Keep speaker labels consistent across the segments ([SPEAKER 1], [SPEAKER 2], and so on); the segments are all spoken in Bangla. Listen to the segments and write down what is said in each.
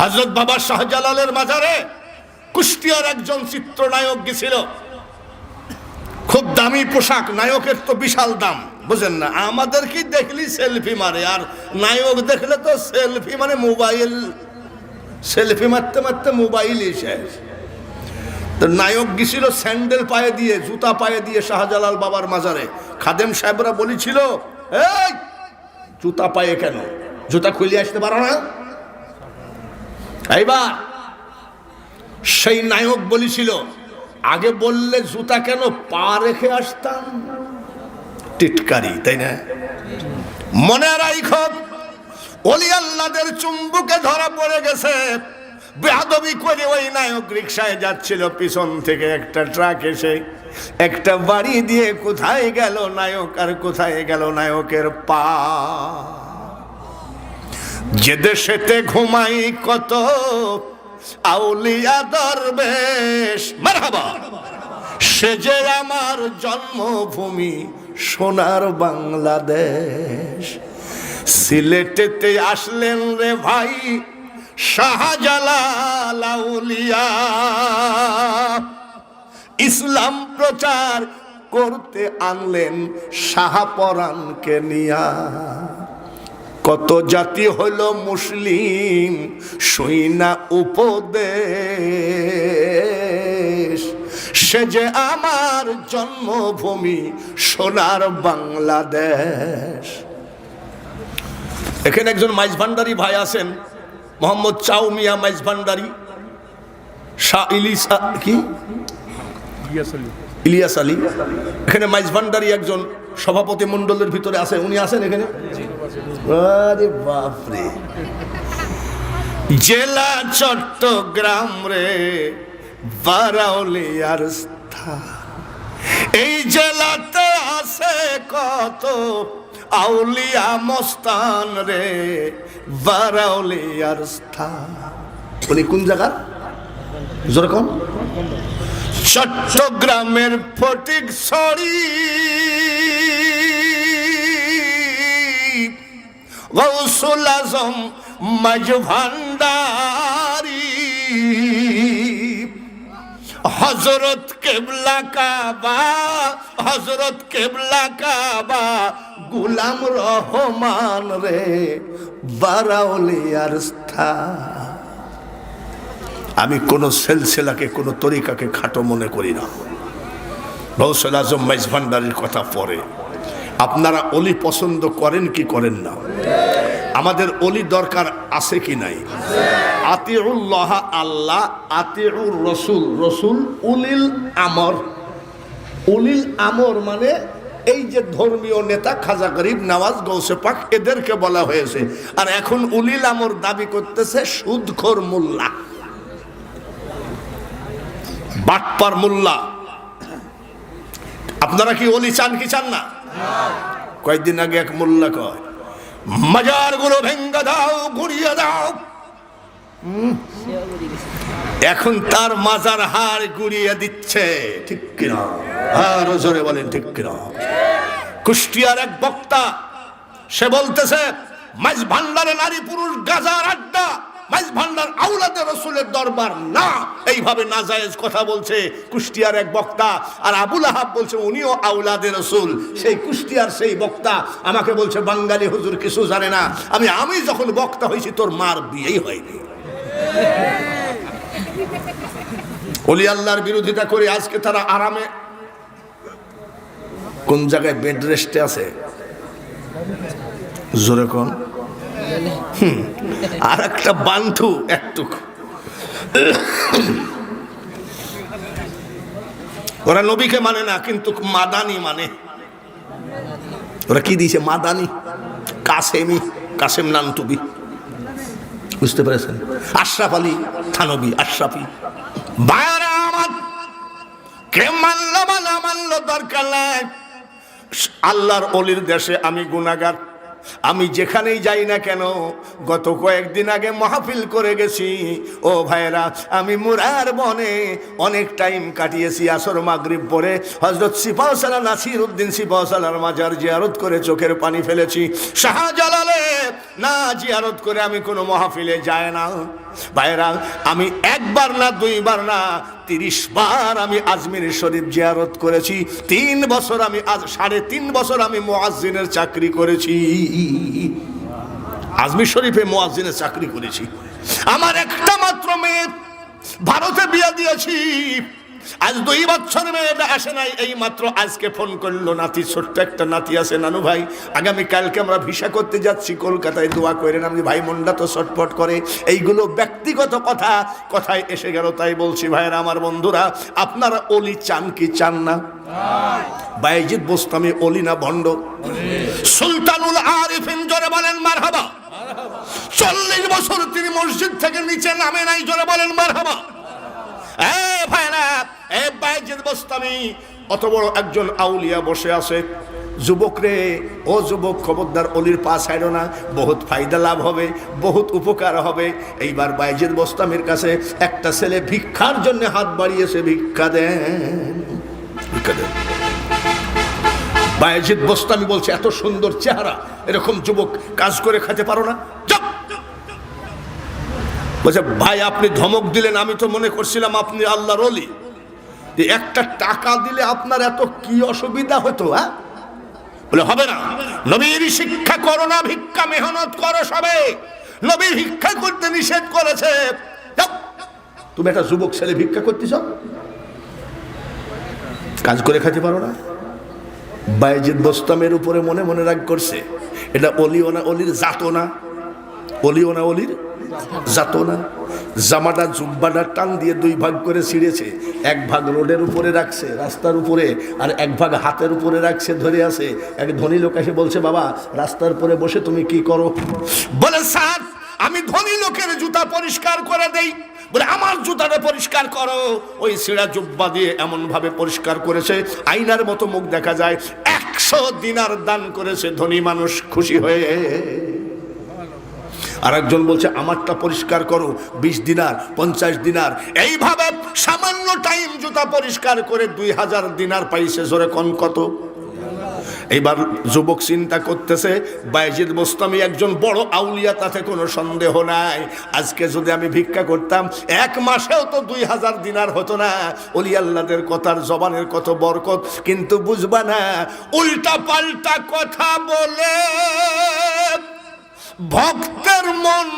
[SPEAKER 1] হজরত বাবা শাহজালালের মাজারে কুষ্টিয়ার একজন চিত্রনায়ক গেছিল। খুব দামি পোশাক, নায়কের তো বিশাল দাম, বুঝেন না? আমাদের কি দেখলি সেলফি মারে? আর নায়ক দেখলে তো সেলফি মানে মোবাইল। সেলফি মারতে মারতে মোবাইলই শেষ তো নায়ক গেছিল স্যান্ডেল পায়ে দিয়ে, জুতা পায়ে দিয়ে শাহজালাল বাবার মাজারে। খাদেম সাহেবরা বলেছিল, এই, জুতা পায়ে কেন? জুতা খুলে আসতে পারো না? এইবার সেই নায়ক বলেছিল, আগে বললে জুতা কেন পা রেখে আসতাম? টিটকারি, তাই না? মনে রাইখ অলি আল্লাদের চুম্বুকে ধরা পড়ে গেছে। বেহাদবি করে ওই নায়ক রিক্সায় যাচ্ছিল, পিছন থেকে একটা ট্রাক এসে। একটা বাড়ি দিয়ে কোথায় গেল নায়ক আর কোথায় গেল নায়কের পা? যে দেশেতে ঘুমাই কত আউলিয়া দরবেশ। মারহাবা। সে যে আমার জন্মভূমি সোনার বাংলাদেশ। সিলেটেতে আসলেন রে ভাই শাহজালাল আউলিয়া। ইসলাম প্রচার করতে আনলেন শাহপরানকে নিয়া। কত জাতি হইল মুসলিম সইনা উপদেশ। সে যে আমার জন্মভূমি সোনার বাংলাদেশ। এখানে একজন মাইজ ভান্ডারি ভাই আছেন মোহাম্মদ চাউমিয়া মাইজ ভান্ডারি। শাহ ইলিসা কি? ইলিয়াস আলী। এখানে মাইজ ভান্ডারি একজন সভাপতি মণ্ডলের ভিতরে আছে উনি আছেন এখানে? আরে বাপরে। জেলা চট্টগ্রাম রে, বারাউলিয়ার স্থান। এই জেলাতে আছে কত আউলিয়া মস্তান রে, বারাউলিয়ার স্থান। উনি কোন জায়গার? যেরকম চট্টগ্রামের ফটিক ছড়ি গৌসুল আজম মাঝ ভান্ডারি। হজরত কেবলা কাবা হজরত কেবলা কাবা, গুলাম রহমান রে বারাউলিয়ার স্থান আমি কোনো সেলসেলাকে, কোনো তরিকাকে খাটো মনে করি না। গৌসল আজম মাইজ ভান্ডারির কথা পরে। আপনারা অলি পছন্দ করেন কি করেন না? আমাদের অলি দরকার আছে কি নাই? আতিউল্লাহ আল্লাহ, আতিউর রসুল। রসুল উলিল আমর। উলিল আমর মানে এই যে ধর্মীয় নেতা খাজা গরিব নওয়াজ গৌসে পাক, এদেরকে বলা হয়েছে। আর এখন উলিল আমর দাবি করতেছে সুদখোর মোল্লা। বাটপার মোল্লা। আপনারা কি অলি চান কি চান না? কয়েকদিন আগে এক মোল্লা কয় মাজারগুলো ভেঙ্গা দাও, গুড়িয়ে দাও। এখন তার মাজার হার গুড়িয়ে দিচ্ছে, ঠিক কিনা? আরও জোরে বলেন, ঠিক কিনা? কুষ্টিয়ার এক বক্তা, সে বলতেছে মাঝ ভান্ডারে নারী পুরুষ গাজার আড্ডা মাইজ ভান্ডার আউলাদের রসুলের দরবার। না, এইভাবে নাজায়েজ কথা বলছে কুষ্টিয়ার এক বক্তা আর আবুল আহাব বলছে, উনিও আউলাদের রসুল। সেই কুষ্টিয়ার সেই বক্তা আমাকে বলছে, বাঙালি হুজুর কিছু জানে না। আমি আমি যখন বক্তা হয়েছি, তোর মার বিয়েই হয়নি। অলি আল্লাহর বিরোধিতা করে আজকে তারা আরামে কোন জায়গায় বেড রেস্টে আছে? জোরে কোন? আর একটা বান্ধু একটুক। ওরা নবীকে মানে না, কিন্তু মাদানি মানে। ওরা কি দিয়েছে? মাদানি, কাসেমি, কাসেম নানটুবি বুঝতে পেরেছেন? আশরাফ আলী থানবী, আশরাফি। বায়ারা আমার, কে মানলো মানা মানলো, দরকার আল্লাহর অলির দেশে আমি গুনাগার আমি যেখানেই যাই না কেন, গত কয়েকদিন আগে মাহফিল করে গেছি। ও ভাইরা আমি মুরার বনে অনেক টাইম কাটিয়েছি আসর মাগরিব পরে। হজরত সিপাহসালা নাসির উদ্দিন সিপাহসালার মাজার জিয়ারত করে চোখের পানি ফেলেছি। শাহজালালে না জিয়ারত করে আমি কোনো মাহফিলে যায় না। ভাইরা আমি একবার না, দুইবার না, তিরিশ বার আমি আজমির শরীফ জিয়ারত করেছি। তিন বছর আমি আজ, সাড়ে তিন বছর আমি মোয়াজ্জিনের চাকরি করেছি। আজমির শরীফে মোয়াজ্জিনের চাকরি করেছি। আমার একটা মাত্র মেয়ে ভারতে বিয়া দিয়েছি। আজ দুই বছর মেয়েটা আসে নাই, এই মাত্র আজকে ফোন করল নাতি, ছোট্ট একটা নাতি আছে নানু ভাই। আগামী কালকে আমরা ভিসা করতে যাচ্ছি, কলকাতায় দোয়া করেন আমি, ভাই মনটা তো ছটফট করে। এইগুলো ব্যক্তিগত কথা, কথায় এসে গেল, তাই বলছি, ভাইয়েরা, আমার বন্ধুরা, আপনারা অলি চান কি চান না? বাইজিৎ বোস্তামি, অলি না ভণ্ড। সুলতানুল আরিফিন জোরে বলেন, মারহাবা। চল্লিশ বছর তিনি মসজিদ থেকে নিচে নামে নাই, জোরে বলেন, মারহাবা। এ ভাইরা, এ বাইজিৎ বোস্তামি, অত বড় একজন আউলিয়া বসে আছে। যুবক রে, ও যুবক খবরদার, অলির পা ছাড়ো না, বহুত ফায়দা লাভ হবে, বহুত উপকার হবে। এইবার বাইজিৎ বোস্তামির কাছে একটা ছেলে ভিক্ষার জন্য হাত বাড়িয়েছে, ভিক্ষা দেন ভিক্ষা দেন। বায়াজিৎ বোস্তামি বলছে, এত সুন্দর চেহারা, এরকম যুবক কাজ করে খেতে পারো না! বলছে, ভাই, আপনি ধমক দিলেন, আমি তো মনে করছিলাম আপনি আল্লাহর অলি যে একটা টাকা দিলে আপনার এত কি অসুবিধা হতো হ্যাঁ? বলে, হবে না। নবীর শিক্ষা করো না, ভিক্ষা মেহনত করো সবে। নবীর ভিক্ষা করতে নিষেধ করেছে। তুমি একটা যুবক ছেলে ভিক্ষা করতেছ? কাজ করে খেতে পারো না? বাইজিদ বোস্তামের উপরে মনে মনে রাগ করছে। এটা অলিও না অলির জাতো না? অলির জাতো না? জামাটা, জুব্বাটা টান দিয়ে দুই ভাগ করে ছিঁড়েছে। এক ভাগ রোডের উপরে রাখছে, রাস্তার উপরে, আর এক ভাগ হাতের উপরে রাখছে, ধরে আছে। এক ধনী লোক এসে বলছে, বাবা, রাস্তার উপরে বসে তুমি কি করো? বলে, স্যার, আমি ধনী লোকের জুতা পরিষ্কার করে দেই। বলে, আমার জুতাটা পরিষ্কার করো। ওই সিঁড়া জুব্বা দিয়ে এমন ভাবে পরিষ্কার করেছে আইনার মতো মুখ দেখা যায়, একশো দিনার দান করেছে ধনী মানুষ খুশি হয়ে। আর একজন বলছে, আমারটা পরিষ্কার করো, বিশ দিনার, পঞ্চাশ দিনার। এইভাবে সামান্য টাইম জুতা পরিষ্কার করে দুই হাজার দিনার পাইছে, জোরে কন কত? এইবার যুবক চিন্তা করতেছে, বাইজিদ বোস্তামি একজন বড় আউলিয়া, তাতে কোনো সন্দেহ নাই। আজকে যদি আমি ভিক্ষা করতাম, এক মাসেও তো দুই হাজার দিনার হতো না। অলি আল্লাদের কথার জবানের কত বরকত, কিন্তু বুঝবা না উল্টা পাল্টা কথা বলে ভক্তের মন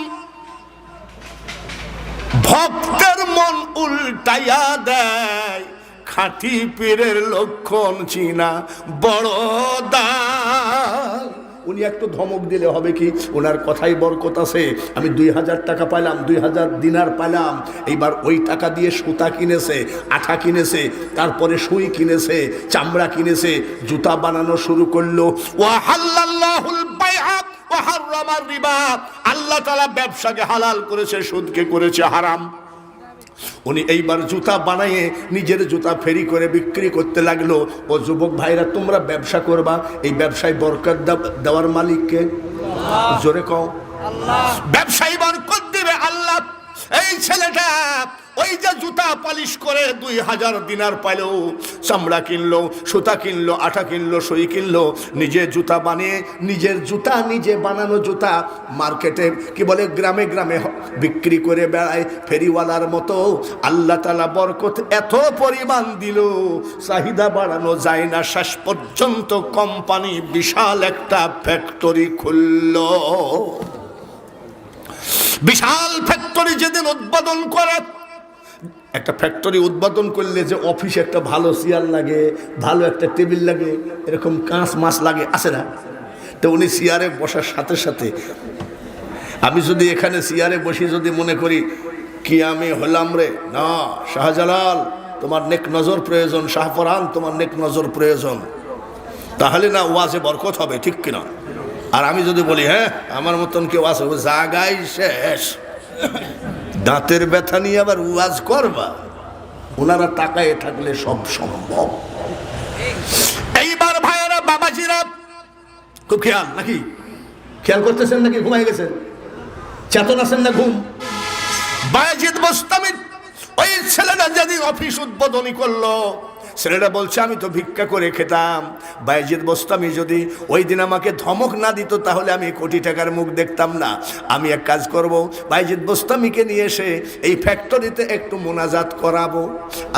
[SPEAKER 1] ভক্তের মন উল্টাইয়া দেয়। খাঁটি পীরের লক্ষণ চিনা, বড় দায় উনি একটু ধমক দিলে হবে কি? ওনার কথাই বরকত আছে। আমি দুই হাজার টাকা পাইলাম, দুই হাজার দিনার পাইলাম। এইবার ওই টাকা দিয়ে সুতা কিনেছে, আঠা কিনেছে, তারপরে সুই কিনেছে, চামড়া কিনেছে, জুতা বানানো শুরু করল। ওয়াহাল্লাহুল বাইআ ওয়া হাররামার রিবা। আল্লাহ তাআলা ব্যবসাকে হালাল করেছে, সুদকে করেছে হারাম। উনি এইবার জুতা বানাইয়ে নিজের জুতা ফেরি করে বিক্রি করতে লাগল। ও যুবক ভাইরা তোমরা ব্যবসা করবা এই ব্যবসায় বরকত দেওয়ার মালিককে। জোরে কও। ব্যবসায়ী বরকত দেবে আল্লাহ। এই ছেলেটা ওই যে জুতা পালিশ করে দুই হাজার দিনার পাইলো চামড়া কিনলো, সুতা কিনলো আটা কিনলো, সই কিনলো, নিজে জুতা বানিয়ে, নিজের জুতা নিজে বানানো জুতা মার্কেটে, কি বলে, গ্রামে গ্রামে বিক্রি করে বেড়ায় ফেরিওয়ালার মতো। আল্লাহ তালা বরকত এত পরিমাণ দিল, চাহিদা বাড়ানো যায় না। শেষ পর্যন্ত কোম্পানি বিশাল একটা ফ্যাক্টরি খুললো। বিশাল ফ্যাক্টরি যেদিন উৎপাদন করে একটা ফ্যাক্টরি উদ্বোধন করলে যে অফিসে একটা ভালো চেয়ার লাগে, ভালো একটা টেবিল লাগে, এরকম কাঁচ মাছ লাগে, আছে না? তো উনি চেয়ারে বসার সাথে সাথে, আমি যদি এখানে চেয়ারে বসি যদি মনে করি, কি আমি হলাম রে? না, শাহজালাল, তোমার নেক নজর প্রয়োজন শাহফরান তোমার নেক নজর প্রয়োজন। তাহলে না ওয়াজে বরকত হবে, ঠিক কিনা? আর আমি যদি বলি হ্যাঁ আমার মতন কেউ আছে জাগাই শেষ। দাঁতের ব্যথা নিয়ে আবার ওয়াজ করবা। ওনারা তাকায় থাকলে সব সম্ভব। এইবার ভাইয়েরা, বাবাজিরা, খুব খেয়াল নাকি? খেয়াল করতেছেন নাকি? ঘুমাই গেছেন? চেতন আছেন না ঘুম? বায়াজিদ বস্তামিত ওই ছেলেটা যেদিন অফিস উদ্বোধনী করল ছেলেটা বলছে, আমি তো ভিক্ষা করে খেতাম। বাইজিদ বোস্তামি যদি ওই দিন আমাকে ধমক না দিত, তাহলে আমি কোটি টাকার মুখ দেখতাম না। আমি এক কাজ করব, বাইজিদ বস্তামিকে নিয়ে এসে এই ফ্যাক্টরিতে একটু মোনাজাত করাবো।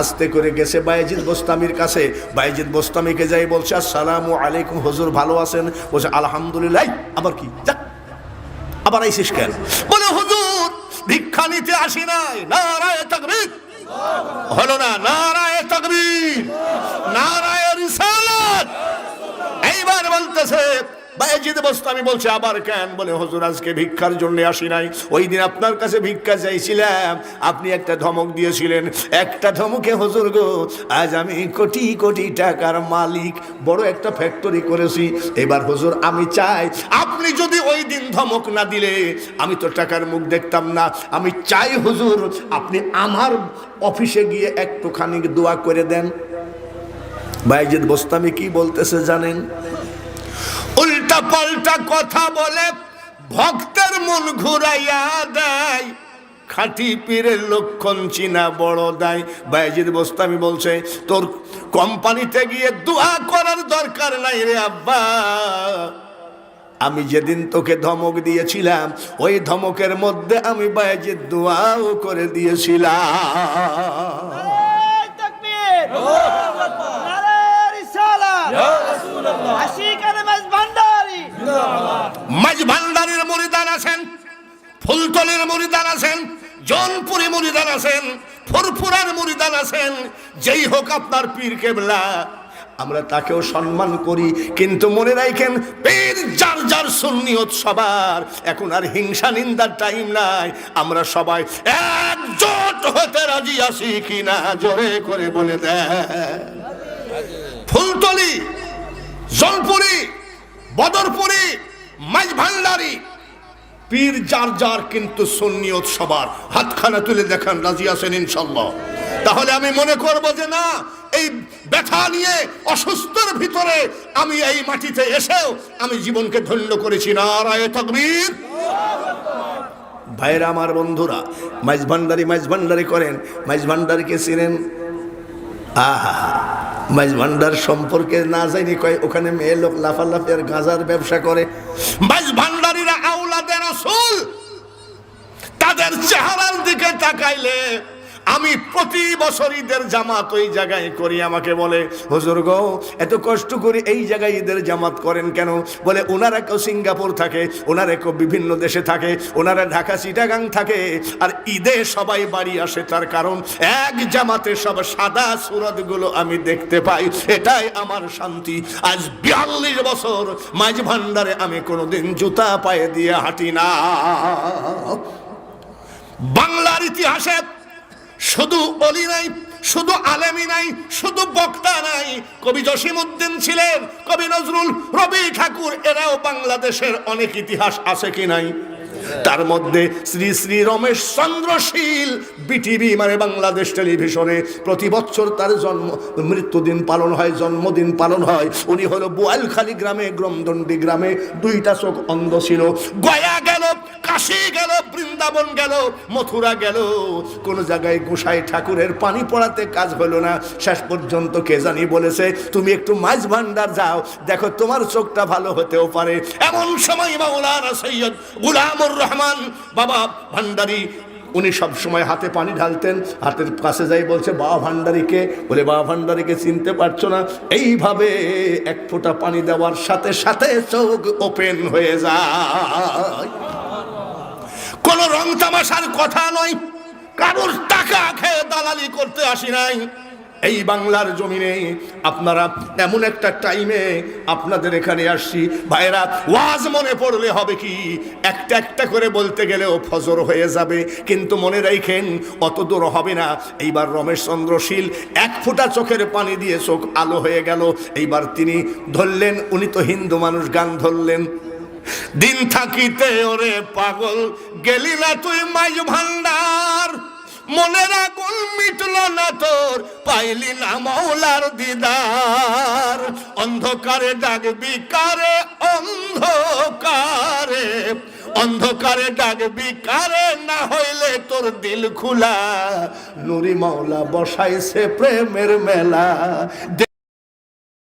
[SPEAKER 1] আস্তে করে গেছে বাইজিদ বস্তামির কাছে। বাইজিদ বস্তামিকে যাই বলছে, আসসালামু আলাইকুম, হুজুর ভালো আছেন? বলছে, আলহামদুলিল্লাহ। আবার কি? যাক, আবার আইসিস কেন? বলে, হুজুর, ভিক্ষা নিতে আসি নাই। নারায় তাকবীর। হলো না নারায় তকবীর নারায় রিসালাত। এইবার বলতেছে বায়েজিদ বস্তামি বলছে, আবার কেন? বলে, হুজুর, আজকে ভিক্ষার জন্য আসি নাই। ওই দিন আপনার কাছে ভিক্ষা চাইছিলাম। আপনি একটা ধমক দিয়েছিলেন। একটা ধমকে, হজুর গো, আজ আমি কোটি কোটি টাকার মালিক। বড় একটা ফ্যাক্টরি করেছি। এবার হজুর, আমি চাই, আপনি যদি ওই দিন ধমক না দিলে, আমি তো টাকার মুখ দেখতাম না। আমি চাই, হুজুর, আপনি আমার অফিসে গিয়ে একটুখানি দোয়া করে দেন। বাইজিদ বস্তামি কি বলতেছে জানেন? উল্টা পাল্টা কথা বলে ভক্তের মন ঘুরাইয়া দেয়। খাঁটি পীরের লক্ষণ চিনা বড় দায়। বাইজিদ বস্তামি বলছে তোর কোম্পানিতে গিয়ে দোয়া করার দরকার নাই রে আব্বা। আমি যেদিন তোকে ধমক দিয়েছিলাম ওই ধমকের মধ্যে আমি বাইজিদ দোয়াও করে দিয়েছিলাম।
[SPEAKER 2] মাঝ
[SPEAKER 1] ভান্ডারের মরিদান আছেন, ফুলতলের মরিদান আছেন, জনপুরি মরিদান আছেন, ফুরফুরার মরিদান আছেন। যেই হোক আপনার পীর কেবলা, আমরা তাকেও সম্মান করি, কিন্তু মনে রাখেন পীর যার যার সুন্নিয়ত সবার, এখন আর হিংসা নিন্দার টাইম নাই। আমরা সবাই একজোট হতে রাজি আছি কিনা জোরে করে বলে দেয় ফুলতলি জলপুরি বদরপুরি মাঝ ভান্ডারি। পীর যার যার কিন্তু সুন্নিয়ত সবার। হাতখানা তুলে দেখান, রাজি আছেন ইনশাল্লাহ। তাহলে আমি মনে করব যে না, এই ব্যথা নিয়ে অসুস্থর ভিতরে আমি এই মাটিতে এসেও আমি জীবনকে ধন্য করেছি। নারায় তকবীর। ভাইরা, আমার বন্ধুরা মাইজ ভান্ডারি মাইজ ভান্ডারি করেন। মাইজ ভান্ডারিকে চিনেন। আহা মাইজ ভান্ডার সম্পর্কে না জানি কয়, ওখানে মেয়ে লোক লাফালাফি আর গাঁজার ব্যবসা করে। মাইজ ভান্ডারীরা আউলাদের আসল, তাদের চেহারার দিকে তাকাইলে আমি প্রতি বছর ঈদের জামাত ওই জায়গায় করি, আমাকে বলে, হুজুর গো, এত কষ্ট করে এই জায়গায় ঈদের জামাত করেন কেন? বলে, ওনারা কেউ সিঙ্গাপুর থাকে, ওনারা কেউ বিভিন্ন দেশে থাকে, ওনারা ঢাকা, চিটাগাং থাকে, আর ঈদে সবাই বাড়ি আসে তার কারণ, এক জামাতে সব সাদা সুরতগুলো আমি দেখতে পাই, এটাই আমার শান্তি। আজ বিয়াল্লিশ বছর মাঝ ভান্ডারে আমি কোনোদিন জুতা পায়ে দিয়ে হাঁটি না। বাংলার ইতিহাসে শুধু অলি নাই, শুধু আলেমি নাই, শুধু বক্তা নাই। কবি জসিমউদ্দিন ছিলেন, কবি নজরুল রবি ঠাকুর, এরাও বাংলাদেশের অনেক ইতিহাস আছে কি নাই? তার মধ্যে শ্রী শ্রী রমেশ চন্দ্রশীল বিটিভি মানে বাংলাদেশ টেলিভিশনে প্রতি বছর তার জন্ম, মৃত্যুদিন পালন হয়, জন্মদিন পালন হয়। উনি হলো বোয়ালখালী গ্রামে গ্রমদণ্ডী গ্রামে দুইটা চোখ অন্ধ ছিল। গয়া গেল, কাশি গেল, বৃন্দাবন গেল, মথুরা গেল। কোন জায়গায় গোসাই ঠাকুরের পানি পড়াতে কাজ হলো না। শেষ পর্যন্ত কে জানি বলেছে, তুমি একটু মাছ ভান্ডার যাও। দেখো তোমার চোখটা ভালো হতেও পারে। এমন সময় মাওলানা সৈয়দ গুলামুর রহমান, বাবা ভান্ডারি। উনি সব সময় হাতে পানি ঢালতেন, হাতের কাছে যাই বলছে বাবা ভান্ডারিকে। বলে বাবা ভান্ডারিকে চিনতে পারছ না? এইভাবে এক ফোঁটা পানি দেওয়ার সাথে সাথে চোখ ওপেন হয়ে যায়। কোন রং তামাশার কথা নয়। কারোর টাকা খেয়ে দালালি করতে আসি নাই। এই বাংলার জমিনে আপনারা এমন একটা টাইমে আপনাদের এখানে আসছি। ভাইরা ওয়াজ মনে পড়লে হবে কি? একটা একটা করে বলতে গেলেও ফজর হয়ে যাবে। কিন্তু মনে রাখেন, অত দূর হবে না। এইবার রমেশ চন্দ্রশীল এক ফোঁটা চোখের পানি দিয়ে চোখ আলো হয়ে গেল। এইবার তিনি ধরলেন, উনি তো হিন্দু মানুষ, গান ধরলেন। দিন থাকিতে ওরে পাগল, গেলি না তুই মাইজ ভান্ডার মনের আগুন মিটল না তোর, পাইলি না মৌলার দিদার। অন্ধকারে ডাকবি কারে, অন্ধকারে। অন্ধকারে ডাকবি কারে, না হইলে তোর দিল খোলা। নুরি মাওলা বসাইছে প্রেমের মেলা।